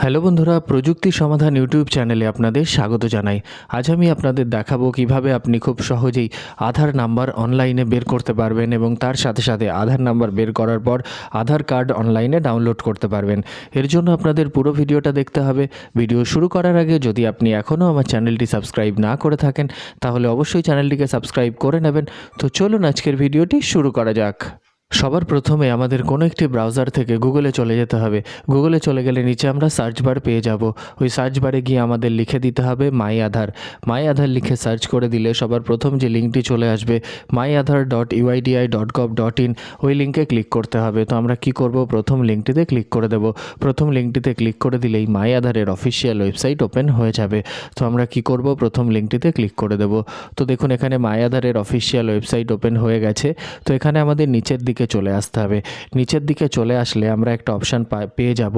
Hello বন্ধুরা, প্রযুক্তি সমাধান ইউটিউব চ্যানেলে আপনাদের স্বাগত জানাই। আজ আমি আপনাদের দেখাবো কীভাবে আপনি খুব সহজেই আধার নাম্বার অনলাইনে বের করতে পারবেন এবং তার সাথে সাথে আধার নাম্বার বের করার পর আধার কার্ড অনলাইনে ডাউনলোড করতে পারবেন। এর জন্য আপনাদের পুরো ভিডিওটা দেখতে হবে। ভিডিও শুরু করার আগে যদি আপনি এখনও আমার চ্যানেলটি সাবস্ক্রাইব না করে থাকেন, তাহলে অবশ্যই চ্যানেলটিকে সাবস্ক্রাইব করে নেবেন। তো চলুন আজকের ভিডিওটি শুরু করা যাক। সবার প্রথমে আমাদের কোনো একটি ব্রাউজার থেকে গুগলে চলে যেতে হবে। গুগলে চলে গেলে নিচে আমরা সার্চ বার পেয়ে যাব। ওই সার্চ বারে গিয়ে আমাদের লিখে দিতে হবে মাই আধার মাই আধার লিখে সার্চ করে দিলে সবার প্রথম যে লিঙ্কটি চলে আসবে my Aadhaar dot UIDAI dot gov dot in ওই লিঙ্কে ক্লিক করতে হবে। তো আমরা কি করব? প্রথম লিঙ্কটিতে ক্লিক করে দেব। প্রথম লিঙ্কটিতে ক্লিক করে দিলেই মাই আধারের অফিসিয়াল ওয়েবসাইট ওপেন হয়ে যাবে। তো আমরা কি করব? প্রথম লিঙ্কটিতে ক্লিক করে দেব। তো দেখুন, এখানে মাই আধারের অফিসিয়াল ওয়েবসাইট ওপেন হয়ে গেছে। তো এখানে আমাদের নিচের দিকে চলে আসতে হবে। নিচের দিকে চলে আসলে আমরা একটা অপশান পেয়ে যাব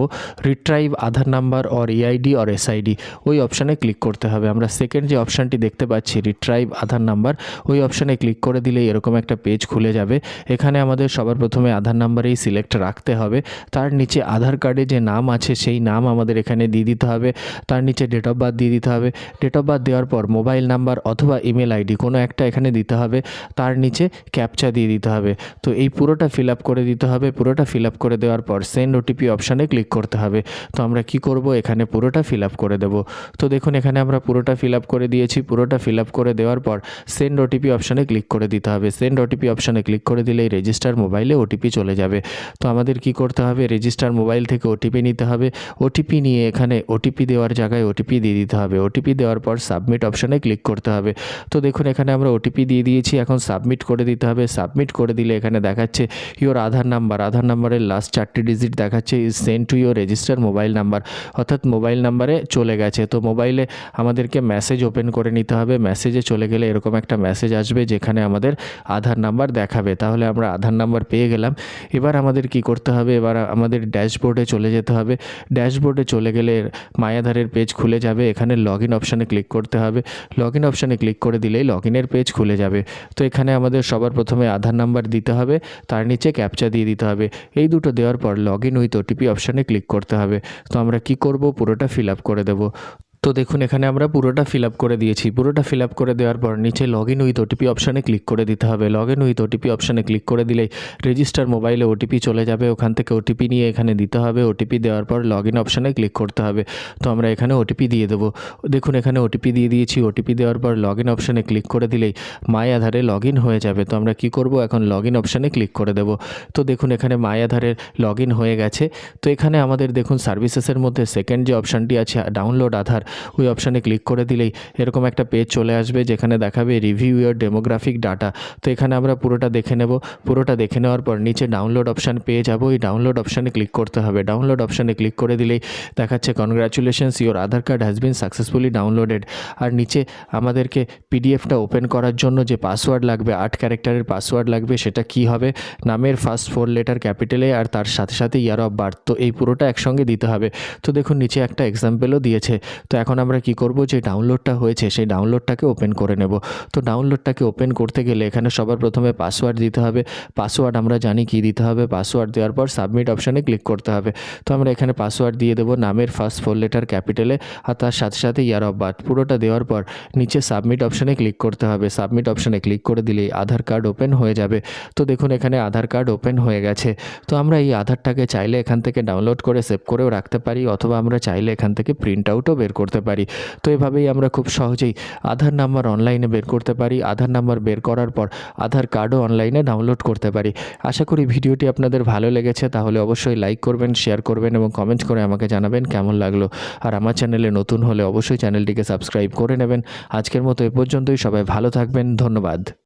retrieve Aadhaar number or EID or SID ওই অপশানে ক্লিক করতে হবে। আমরা সেকেন্ড যে অপশানটি দেখতে পাচ্ছি রিট্রাইভ আধার নাম্বার ওই অপশানে ক্লিক করে দিলে এরকম একটা পেজ খুলে যাবে। এখানে আমাদের সবার প্রথমে আধার নাম্বারেই সিলেক্ট রাখতে হবে। তার নিচে আধার কার্ডে যে নাম আছে, সেই নাম আমাদের এখানে দিয়ে দিতে হবে। তার নিচে ডেট অফ বার্থ দিয়ে দিতে হবে। ডেট অফ বার্থ দেওয়ার পর মোবাইল নাম্বার অথবা ইমেল আইডি কোনো একটা এখানে দিতে হবে। তার নিচে ক্যাপচা দিয়ে দিতে হবে। তো এই পুরোটা ফিল আপ করে দিতে হবে পুরোটা ফিল আপ করে দেওয়ার পর সেন্ড ওটিপি অপশানে ক্লিক করতে হবে তো আমরা কি করব এখানে পুরোটা ফিল আপ করে দেব তো দেখুন এখানে আমরা পুরোটা ফিল আপ করে দিয়েছি পুরোটা ফিল আপ করে দেওয়ার পর সেন্ড ওটিপি অপশানে ক্লিক করে দিতে হবে সেন্ড ওটিপি অপশানে ক্লিক করে দিলেই রেজিস্টার মোবাইলে ওটিপি চলে যাবে তো আমাদের কি করতে হবে রেজিস্টার মোবাইল থেকে ওটিপি নিতে হবে ওটিপি নিয়ে এখানে ওটিপি দেওয়ার জায়গায় ওটিপি দিয়ে দিতে হবে ওটিপি দেওয়ার পর সাবমিট অপশানে ক্লিক করতে হবে তো দেখুন এখানে আমরা ওটিপি দিয়ে দিয়েছি এখন সাবমিট করে দিতে হবে সাবমিট করে দিলে এখানে দেখাচ্ছে ইওর আধার নাম্বার আধার নাম্বারের লাস্ট চারটি ডিজিট দেখাচ্ছে is send to your register mobile number অর্থাৎ মোবাইল নাম্বারে চলে গেছে। তো মোবাইলে আমাদেরকে মেসেজ ওপেন করে নিতে হবে মেসেজে চলে গেলে এরকম একটা মেসেজ আসবে যেখানে আমাদের আধার নাম্বার দেখাবে। তাহলে আমরা আধার নাম্বার পেয়ে গেলাম। এবার আমাদের কি করতে হবে? এবার আমাদের ড্যাশবোর্ডে চলে যেতে হবে। ড্যাশবোর্ডে চলে গেলে মায়াধারের পেজ খুলে যাবে। এখানে লগ ইন অপশানে ক্লিক করতে হবে। লগ ইন অপশানে ক্লিক করে দিলেই লগ ইনের পেজ খুলে যাবে। তো এখানে আমাদের সবার প্রথমে আধার নাম্বার দিতে হবে। তার নিচে ক্যাপচা দিয়ে দিতে হবে। এই দুটো দেওয়ার পর লগ ইন উইথ ওটিপি অপশানে ক্লিক করতে হবে। তো আমরা কি করব? পুরোটা ফিল আপ করে দেবো। তো দেখুন, এখানে আমরা পুরোটা ফিল আপ করে দিয়েছি। পুরোটা ফিল আপ করে দেওয়ার পর নিচে লগ ইন উইথ ওটিপি অপশানে ক্লিক করে দিতে হবে। লগ ইন উইথ ওটিপি অপশানে ক্লিক করে দিলেই রেজিস্টার মোবাইলে ওটিপি চলে যাবে। ওখান থেকে ওটিপি নিয়ে এখানে দিতে হবে। ওটিপি দেওয়ার পর লগ ইন অপশানে ক্লিক করতে হবে। তো আমরা এখানে ওটিপি দিয়ে দেবো। দেখুন, এখানে ওটিপি দিয়ে দিয়েছি। ওটিপি দেওয়ার পর লগ ইন অপশানে ক্লিক করে দিলেই মাই আধারে লগ ইন হয়ে যাবে। তো আমরা কি করব? এখন লগ ইন অপশানে ক্লিক করে দেব। তো দেখুন, এখানে মাই আধারের লগ ইন হয়ে গেছে। তো এখানে আমাদের দেখুন সার্ভিসেসের মধ্যে সেকেন্ড যে অপশানটি আছে ডাউনলোড আধার ওই অপশানে ক্লিক করে দিলেই এরকম একটা পেজ চলে আসবে যেখানে দেখাবে রিভিউ ইয়ার ডেমোগ্রাফিক ডাটা তো এখানে আমরা পুরোটা দেখে নেব। পুরোটা দেখে নেওয়ার পর নিচে ডাউনলোড অপশান পেয়ে যাব। ওই ডাউনলোড অপশানে ক্লিক করতে হবে। ডাউনলোড অপশানে ক্লিক করে দিলেই দেখাচ্ছে congratulations your Aadhaar card has been successfully downloaded আর নিচে আমাদেরকে পিডিএফটা ওপেন করার জন্য যে পাসওয়ার্ড লাগবে, আট ক্যারেক্টারের পাসওয়ার্ড লাগবে, সেটা কি হবে? নামের ফার্স্ট ফোর লেটার ক্যাপিটালে আর তার সাথে সাথে ইয়ার অফ বার্থ তো এই পুরোটা একসঙ্গে দিতে হবে। তো দেখুন, নিচে একটা এক্সাম্পলও দিয়েছে। তো এখন আমরা কি করব? যে ডাউনলোডটা হয়েছে, সেই ডাউনলোডটাকে ওপেন করে নেব। তো ডাউনলোডটাকে ওপেন করতে গেলে এখানে সবার প্রথমে পাসওয়ার্ড দিতে হবে। পাসওয়ার্ড আমরা জানি কি দিতে হবে? পাসওয়ার্ড দেওয়ার পর সাবমিট অপশানে ক্লিক করতে হবে। তো আমরা এখানে পাসওয়ার্ড দিয়ে দেবো নামের ফার্স্ট ফোর লেটার ক্যাপিটালে আর তার সাথে সাথে ইয়ার অফ বার্থ পুরোটা দেওয়ার পর নিচে সাবমিট অপশানে ক্লিক করতে হবে। সাবমিট অপশানে ক্লিক করে দিলেই আধার কার্ড ওপেন হয়ে যাবে। তো দেখুন এখানে আধার কার্ড ওপেন হয়ে গেছে। তো আমরা এই আধারটাকে চাইলে এখান থেকে ডাউনলোড করে সেভ করেও রাখতে পারি। অথবা আমরা চাইলে এখান থেকে প্রিন্ট আউটও বের করতে পারি। তো এভাবেই আমরা খুব সহজেই আধার নাম্বার অনলাইনে বের করতে পারি, আধার নাম্বার বের করার পর আধার কার্ডও অনলাইনে ডাউনলোড করতে পারি। আশা করি ভিডিওটি আপনাদের ভালো লেগেছে, তাহলে অবশ্যই লাইক করবেন, শেয়ার করবেন এবং কমেন্ট করে আমাকে জানাবেন কেমন লাগল। আর আমার চ্যানেলে নতুন হলে অবশ্যই চ্যানেলটিকে সাবস্ক্রাইব করে নেবেন। আজকের মতো এ পর্যন্তই, সবাই ভালো থাকবেন, ধন্যবাদ।